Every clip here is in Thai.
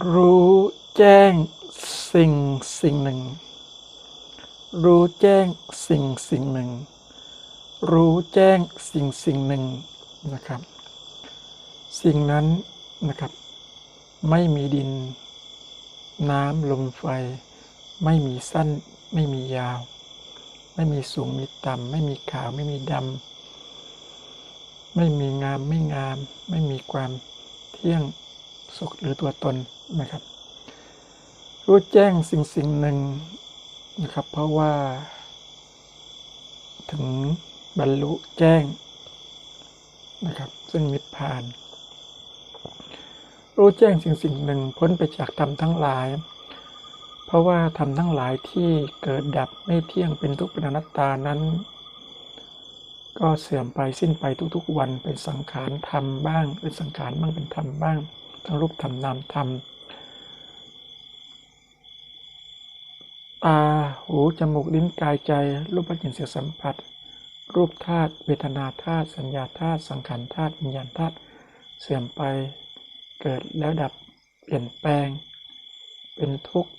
รู้แจ้งสิ่งสิ่งหนึ่ง รู้แจ้งสิ่งสิ่งหนึ่ง รู้แจ้งสิ่งสิ่งหนึ่งนะครับ สิ่งนั้นนะครับ ไม่มีดิน น้ำลมไฟ ไม่มีสั้น ไม่มียาว ไม่มีสูงมีต่ำไม่มีขาวไม่มีดำไม่มีงามไม่งาม ไม่มีความเที่ยง สุขหรือตัวตนนะครับ รู้แจ้งสิ่งสิ่งหนึ่งนะครับ เพราะว่า ถึงบรรลุแจ้งนะครับ ซึ่งนิพพาน รู้แจ้งสิ่งสิ่งหนึ่งพ้นไปจากธรรมทั้งหลาย เพราะว่าธรรมทั้งหลายที่เกิดดับไม่เที่ยงเป็นทุกข์เป็นอนัตตานั้นก็เสื่อมไปสิ้นไปทุกๆวันเป็นสังขารธรรมบ้าง เป็นสังขารบ้างเป็นธรรมบ้าง ทั้งรูปธรรมนามธรรมตา หู จมูก ลิ้น กายใจ รูปปัจจินเสียสัมผัส รูปธาตุเวทนาธาตุสัญญาธาตุสังขารธาตุวิญญาณธาตุเสื่อมไปเกิดแล้วดับเปลี่ยนแปลง เป็นทุกข์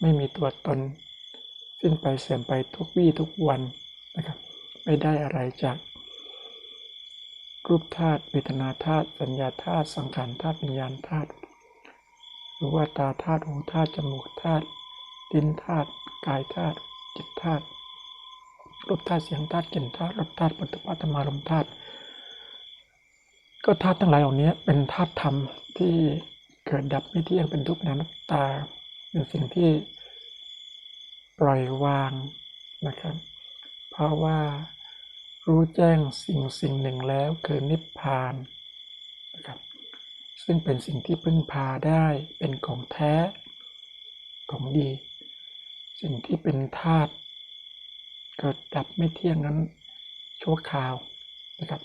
ไม่มีตัวตน สิ้นไปเสื่อมไปทุกวี่ทุกวันนะครับ ไม่ได้อะไรจาก รูปธาตุเวทนาธาตุสัญญาธาตุสังขารธาตุวิญญาณธาตุหรือว่าตาธาตุหูธาตุจมูกธาตุลิ้นธาตุกายธาตุจิตธาตุรูปธาตุเสียงธาตุกลิ่นธาตุรสธาตุปัตตภะธรรมารมธาตุก็ธาตุทั้งหลายเหล่านี้เป็นธาตุธรรมที่เกิดดับไม่เที่ยงเป็นทุกข์นอนัตตาเป็นสิ่งที่ปล่อยวางนะครับ เพราะว่า รู้แจ้งสิ่งสิ่งหนึ่งแล้วคือนิพพานนะครับซึ่งเป็นสิ่งที่พึ่งพาได้เป็นของแท้ของดี สิ่งที่เป็นธาตุเกิดดับไม่เที่ยงนั้นชั่วคราวนะครับ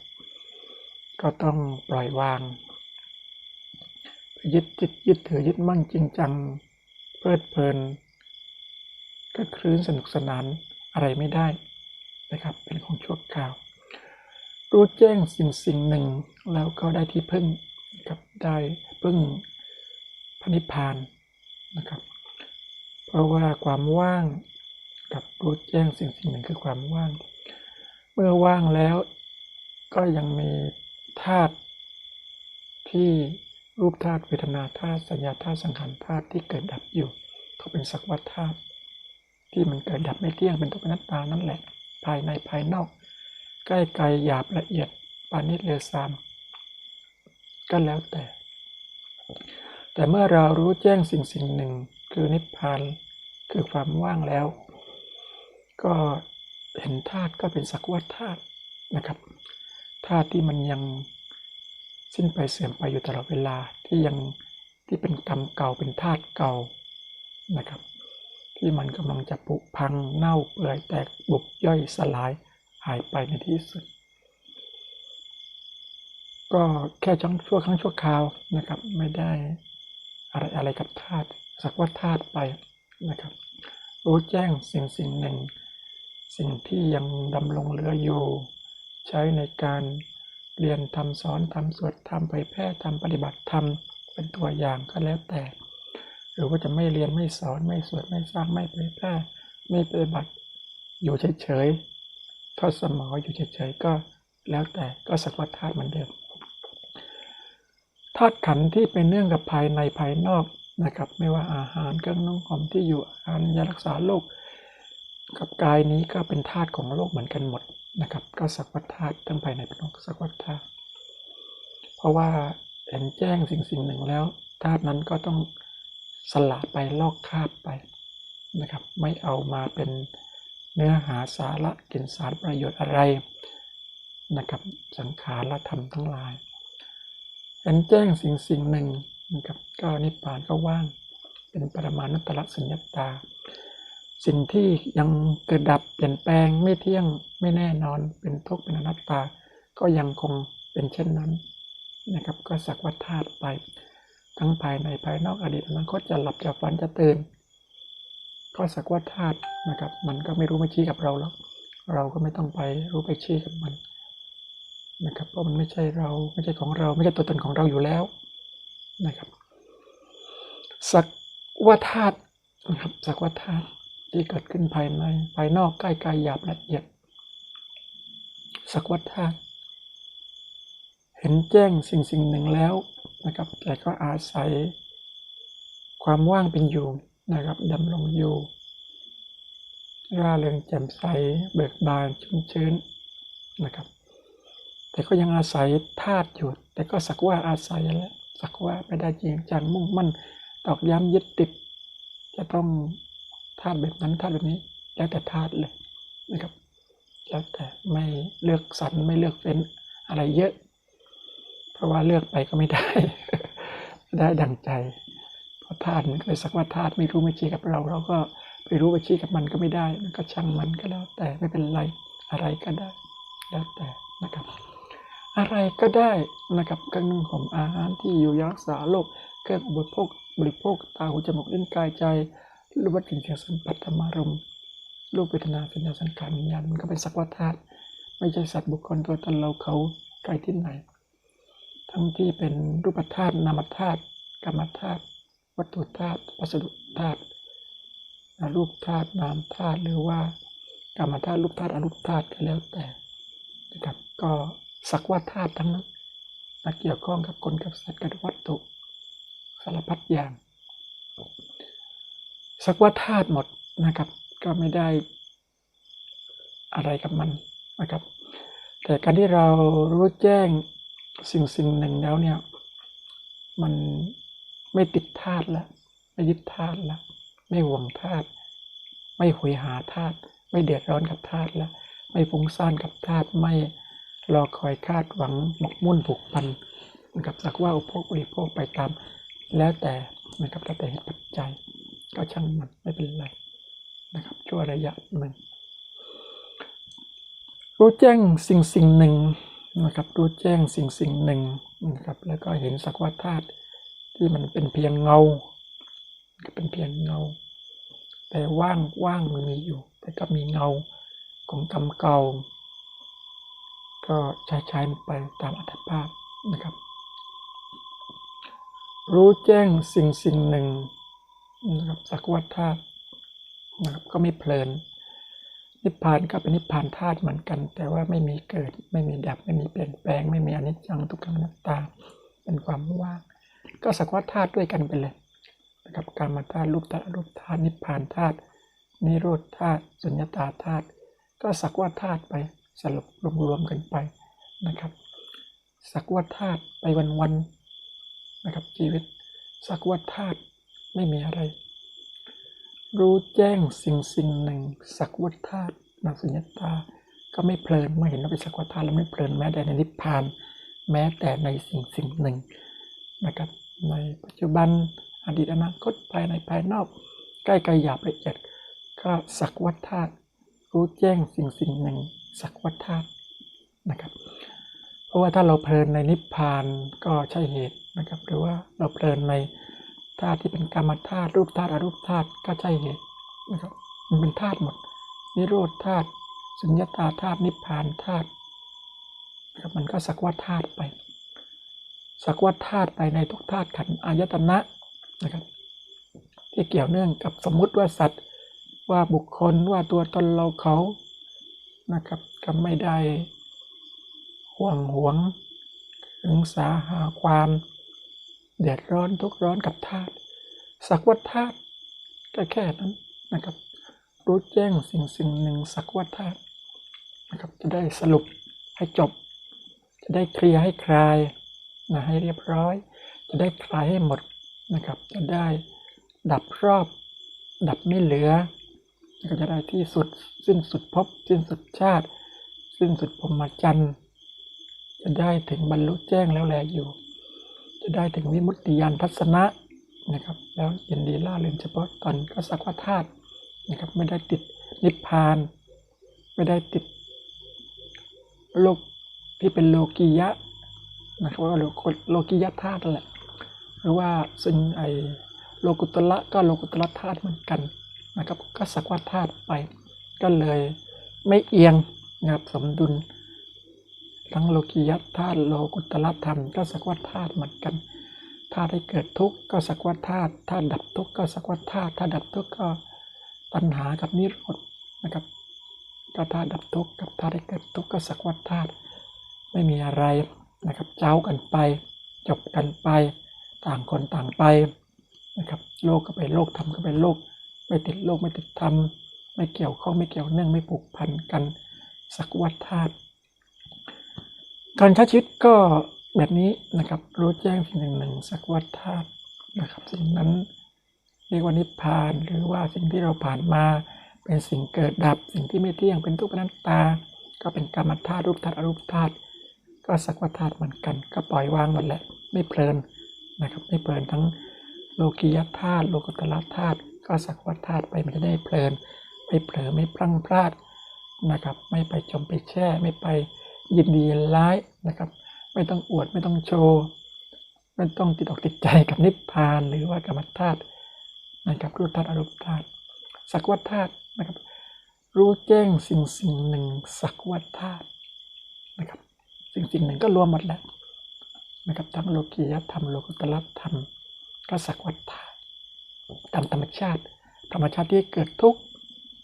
ก็ต้องปล่อยวางยึดจิตยึดถือยึดมั่นจริงจังเพลิดเพลินก็คลื่นสนุกสนานอะไรไม่ได้ นะครับ เป็นของชั่วคราว รู้แจ้งสิ่งสิ่งหนึ่งแล้วก็ได้ที่พึ่งนะครับได้พึ่งพระนิพพานนะครับ เพราะว่าความว่างกับรู้แจ้งสิ่งสิ่งหนึ่งคือความว่าง เมื่อว่างแล้วก็ยังมีธาตุที่รูปธาตุเวทนาธาตุสัญญาธาตุสังขารธาตุที่เกิดดับอยู่เขาเป็นสักวัฏธาตุที่มันเกิดดับไม่เที่ยงเป็นทุกข์เป็นนัตตานั่นแหละ ภายในภายนอก ใกล้ไกลหยาบละเอียดปานิชเลอซามก็แล้วแต่ แต่เมื่อเรารู้แจ้งสิ่งสิ่งหนึ่ง คือนิพพานคือความว่างแล้ว ก็เห็นธาตุก็เป็นสักวัฏธาตุนะครับธาตุที่มันยังสิ้นไปเสื่อมไปอยู่ตลอดเวลาที่ยังที่เป็นกรรมเก่าเป็นธาตุเก่านะครับ ที่มันกำลังจะผุพังเน่าเปื่อยแตกบุบย่อยสลายหายไปในที่สุด ก็แค่ชั่งชั่วครั้งชั่วคราวนะครับ ไม่ได้อะไรอะไรกับธาตุสักว่าธาตุไปนะครับ รู้แจ้งสิ่งสิ่งหนึ่ง สิ่งที่ยังดำรงเหลืออยู่ ใช้ในการเรียนทำสอนทำสวดทำเผยแพร่ทำปฏิบัติธรรมเป็นตัวอย่างก็แล้วแต่ หรือว่าจะไม่เรียนไม่สอนไม่สวดไม่สร้างไม่เผยแพร่ไม่ปฏิบัติอยู่เฉยๆทอดสมออยู่เฉยๆก็แล้วแต่ก็สักว่าธาตุเหมือนเดิมธาตุขันธ์ที่เป็นเนื่องกับภายในภายนอกนะครับ ไม่ว่าอาหารเครื่องนุ่งห่มที่อยู่อาหารยารักษาโรคกับกายนี้ก็เป็นธาตุของโลกเหมือนกันหมดนะครับ ก็สักวัฏธาตุทั้งภายในภายนอกสักวัฏธาตุเพราะว่าเห็นแจ้งสิ่งสิ่งหนึ่งแล้วธาตุนั้นก็ต้อง สละไปลอกคาบไปนะครับ ไม่เอามาเป็นเนื้อหาสาระกินสารประโยชน์อะไรนะครับสังขารและธรรมทั้งหลายเห็นแจ้งสิ่งสิ่งหนึ่งนะครับก็นิพพานก็ว่าง เป็นปรมานุตตรสัญญาตา สิ่งที่ยังเกิดดับเปลี่ยนแปลงไม่เที่ยงไม่แน่นอนเป็นทุกข์เป็นอนัตตา ก็ยังคงเป็นเช่นนั้นนะครับ ก็สักวัฏธาตุไป ทั้งภายในภายนอกอดีตอนาคตจะหลับจะฝันจะตื่น ก็สักวัฏธาตุนะครับ มันก็ไม่รู้ไม่ชี้กับเราแล้ว เราก็ไม่ต้องไปรู้ไปชี้กับมันนะครับเพราะมันไม่ใช่เราไม่ใช่ของเราไม่ใช่ตัวตนของเราอยู่แล้วนะครับสักว่าธาตุนะครับสักว่าธาตุที่เกิดขึ้นภายในภายนอกใกล้กายหยาบละเอียด สักว่าธาตุเห็นแจ้งสิ่งสิ่งหนึ่งแล้ว นะครับ แต่ก็อาศัยความว่างเป็นอยู่นะครับดำรงอยู่ร่าเริงแจ่มใสเบิกบานชุ่มชื้นนะครับ แต่ก็ยังอาศัยธาตุอยู่ แต่ก็สักว่าอาศัยแล้วสักว่าไม่ได้จริงจังมุ่งมั่นตอกย้ำยึดติด จะต้องธาตุแบบนั้นธาตุแบบนี้ แล้วแต่ธาตุเลยนะครับ แล้วแต่ไม่เลือกสรรไม่เลือกเฟ้นอะไรเยอะ เพราะว่าเลือกไปก็ไม่ได้ไม่ได้ดังใจ เพราะธาตุมันก็เลยสักว่าธาตุไม่รู้ไม่ชี้กับเรา เราก็ไปรู้ไปชี้กับมันก็ไม่ได้ มันก็ช่างมันก็แล้ว แต่ไม่เป็นไรอะไรก็ได้ แล้วแต่นะครับ อะไรก็ได้นะครับเครื่องนึ่งห่มอาหารที่อยู่ยรักษาโรคเครื่องอุปโภคบริโภคตาหูจมูกลิ้นกายใจรูปวัตถุเสียงสัมผัสธรรมารมณ์รูปเวทนาสัญญาสังขารวิญญาณมันก็เป็นสักว่าธาตุไม่ใช่สัตว์บุคคลตัวตนเราเขาใครที่ไหน ทั้งที่เป็นรูปธาตุนามธาตุกรรมธาตุวัตถุธาตุวัสดุธาตุรูปธาตุนามธาตุหรือว่ากรรมธาตุรูปธาตุอรูปธาตุก็แล้วแต่นะครับก็สักว่าธาตุทั้งนั้นมาเกี่ยวข้องกับคนกับสัตว์กับวัตถุสารพัดอย่าง สักว่าธาตุหมดนะครับ ก็ไม่ได้อะไรกับมันนะครับ แต่การที่เรารู้แจ้ง สิ่งสิ่งหนึ่งแล้วเนี่ย มันไม่ติดธาตุแล้ว ไม่ยึดธาตุแล้ว ไม่หวงธาตุไม่หวยหาธาตุไม่เดือดร้อนกับธาตุแล้ว ไม่ฟุ้งซ่านกับธาตุไม่รอคอยคาดหวังหมกมุ่นผูกพันนะครับสักว่าอุปโภคบริโภคไปตาม แล้วแต่นะครับแล้วแต่เหตุปัจจัย ก็ช่างมันไม่เป็นไรนะครับชั่วระยะหนึ่งรู้แจ้งสิ่งสิ่งหนึ่ง นะครับรู้แจ้งสิ่งสิ่งหนึ่งนะครับแล้วก็เห็นสักว่าธาตุที่มันเป็นเพียงเงา เป็นเพียงเงา แต่ว่างว่างมันมีอยู่ แต่ก็มีเงาของกรรมเก่า ก็ใช้ใช้ไปตามอัตภาพนะครับ รู้แจ้งสิ่งสิ่งหนึ่งนะครับสักว่าธาตุนะครับก็ไม่เพลิน นิพพานก็เป็นนิพพานธาตุเหมือนกัน แต่ว่าไม่มีเกิด ไม่มีดับ ไม่มีเปลี่ยนแปลง ไม่มีอนิจจังทุกขังนัตตา เป็นความว่าง ก็สักว่าธาตุด้วยกันไปเลยนะครับกามธาตุรูปธาตุรูปธาตุนิพพานธาตุนิโรธธาตุสุญญตาธาตุก็สักว่าธาตุไปสรุปรวมๆกันไปนะครับ สักว่าธาตุไปวันๆนะครับชีวิตสักว่าธาตุไม่มีอะไร รู้แจ้งสิ่งสิ่งหนึ่งสักวัฏธาตุนักสุญญตา ก็ไม่เพลินเมื่อเห็นว่าเป็นสักวัฏธาตุแล้วไม่เพลินแม้แต่ในนิพพาน แม้แต่ในสิ่งสิ่งหนึ่งนะครับในปัจจุบันอดีตอนาคตภายในภายนอก ใกล้ไกลหยาบละเอียดก็สักวัฏธาตุรู้แจ้งสิ่งสิ่งหนึ่งสักวัฏธาตุนะครับ เพราะว่าถ้าเราเพลินในนิพพานก็ใช่เหตุนะครับ หรือว่าเราเพลินใน ธาตุที่เป็นกรรมธาตุรูปธาตุอรูปธาตุก็ใช่เหตุนะครับ มันเป็นธาตุหมด นิโรธธาตุสุญญตาธาตุนิพพานธาตุนะครับมันก็สักว่าธาตุไป สักว่าธาตุไปในทุกธาตุขันอายตนะนะครับ ที่เกี่ยวเนื่องกับสมมุติว่าสัตว์ว่าบุคคลว่าตัวตนเราเขานะครับก็ไม่ได้ห่วงหวงถึงสาหาความ เดือดร้อนทุกข์ร้อนกับธาตุสักว่าธาตุก็แค่นั้นนะครับ รู้แจ้งสิ่งสิ่งหนึ่งสักว่าธาตุนะครับ จะได้สรุปให้จบ จะได้เคลียร์ให้คลายนะให้เรียบร้อย จะได้คลายให้หมดนะครับ จะได้ดับรอบ ดับไม่เหลือก็จะได้ที่สุดสิ้นสุดภพสิ้นสุดชาติ สิ้นสุดพรมจรรย์จะได้ถึงบรรลุแจ้งแล้วแลอยู่ จะได้ถึงวิมุตติยานทัศนะนะครับ แล้วยินดีล่าเริงเฉพาะตอนก็สักว่าธาตุนะครับ ไม่ได้ติดนิพพาน ไม่ได้ติดโลกที่เป็นโลกียะนะครับว่าโลกโลกียะธาตุนั่นแหละหรือว่าซึ่งไอโลกุตละก็โลกุตละธาตุเหมือนกันนะครับ ก็สักว่าธาตุไป ก็เลยไม่เอียงนะครับสมดุล ทั้งโลกียธาตุโลกุตละธรรมก็สักว่าธาตุเหมือนกันธาตุให้เกิดทุกข์ก็สักวัฏธาตุธาตุดับทุกข์ก็สักวัฏธาตุธาตุดับทุกข์ก็ตัณหากับนิโรธนะครับก็ธาตุดับทุกข์กับธาตุให้เกิดทุกข์ก็สักวัฏธาตุไม่มีอะไรนะครับเจ้ากันไป จบกันไป ต่างคนต่างไปนะครับโลกก็ไปโลกธรรมก็ไปโลก ไม่ติดโลกไม่ติดธรรมไม่เกี่ยวข้องไม่เกี่ยวเนื่องไม่ผูกพันกันสักวัฏธาตุ การใช้ชีวิตก็แบบนี้นะครับ รู้แจ้งสิ่งหนึ่งหนึ่งสักวัฏธาตุนะครับ สิ่งนั้นเรียกว่านิพพาน หรือว่าสิ่งที่เราผ่านมาเป็นสิ่งเกิดดับ สิ่งที่ไม่เที่ยงเป็นทุกข์เป็นนัตตา ก็เป็นกรรมธาตุรูปธาตุอรูปธาตุก็สักวัฏธาตุเหมือนกัน ก็ปล่อยวางหมดแหละไม่เพลินนะครับ ไม่เพลินทั้งโลกียธาตุโลกุตละธาตุก็สักวัฏธาตุไปมันจะได้เพลินไม่เผลอไม่พลั้งพลาดนะครับ ไม่ไปจมไปแช่ไม่ไป ยินดีร้ายนะครับ ไม่ต้องอวดไม่ต้องโชว์ ไม่ต้องติดอกติดใจกับนิพพาน หรือว่ากรรมธาตุนะครับรูปธาตุอรูปธาตุสักวัฏธาตุนะครับ รู้แจ้งสิ่งสิ่งหนึ่งสักวัฏธาตุนะครับ สิ่งสิ่งหนึ่งก็รวมหมดแหละนะครับทั้งโลกียธรรมโลกุตละธรรมก็สักวัฏธาตุตามธรรมชาติ ธรรมชาติที่เกิดทุกข์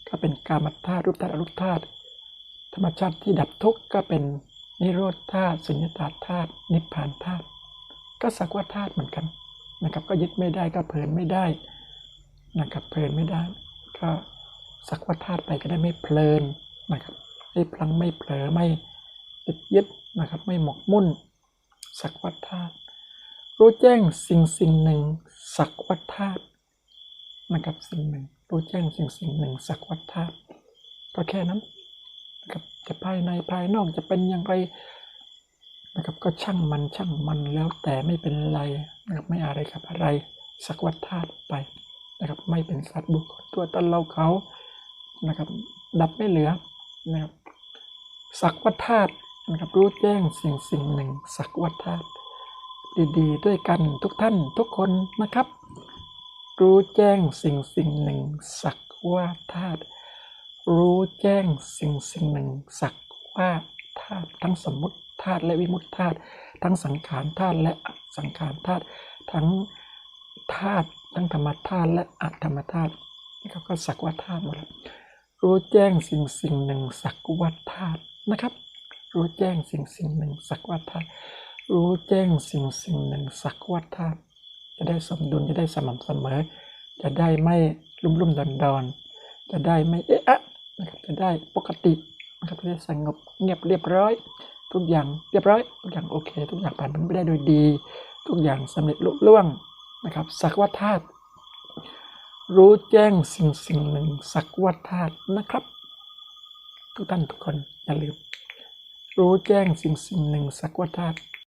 ก็เป็นกามธาตุรูปธาตุอรูปธาตุ ธรรมชาติที่ดับทุกข์ก็เป็นนิโรธธาตุสุญญตาธาตุนิพพานธาตุก็สักว่าธาตุเหมือนกันนะครับ ก็ยึดไม่ได้ก็เพลินไม่ได้นะครับเพลินไม่ได้ ก็สักว่าธาตุไปก็ได้ไม่เพลินนะครับไม่พลังไม่เผลอไม่ติดยึดนะครับ ไม่หมกมุ่น สักวัฏธาตุรู้แจ้งสิ่งสิ่งหนึ่ง สักวัฏธาตุนะครับสิ่งหนึ่ง รู้แจ้งสิ่งสิ่งหนึ่ง สักวัฏธาตุก็แค่นั้น นะครับจะภายในภายนอกจะเป็นอย่างไรนะครับก็ช่างมันช่างมันแล้วแต่ไม่เป็นไรนะครับไม่อะไรกับอะไรสักวัฏธาตุไปนะครับไม่เป็นสัตว์บุคคลตัวตนเราเขานะครับดับไม่เหลือนะครับสักวัฏธาตุนะครับรู้แจ้งสิ่งสิ่งหนึ่งสักวัฏธาตุดีๆ ด้วยกันทุกท่านทุกคนนะครับ รู้แจ้งสิ่งสิ่งหนึ่งสักว่าธาตุ รู้แจ้งสิ่งสิ่งหนึ่งสักว่าธาตุทั้งสมมติธาตุและวิมุตติธาตุทั้งสังขารธาตุและอสังขารธาตุทั้งธาตุทั้งธรรมธาตุและอธรรมธาตุนี่เขาก็สักว่าธาตุหมดแล้วรู้แจ้งสิ่งสิ่งหนึ่งสักว่าธาตุนะครับ รู้แจ้งสิ่งสิ่งหนึ่งสักว่าธาตุรู้แจ้งสิ่งสิ่งหนึ่งสักว่าธาตุจะได้สมดุลจะได้สม่ำเสมอ จะได้ไม่ลุ่มลุ่มดอนดอนๆจะได้ไม่เอะอะ นะครับจะได้ปกตินะครับจะได้สงบเงียบเรียบร้อย ทุกอย่างเรียบร้อย ทุกอย่างโอเค ทุกอย่างผ่านพ้นไปได้โดยดี ทุกอย่างสำเร็จลุล่วงนะครับสักว่าธาตุรู้แจ้งสิ่งสิ่งหนึ่งสักว่าธาตุนะครับ ทุกท่านทุกคนอย่าลืมรู้แจ้งสิ่งสิ่งหนึ่งสักว่าธาตุ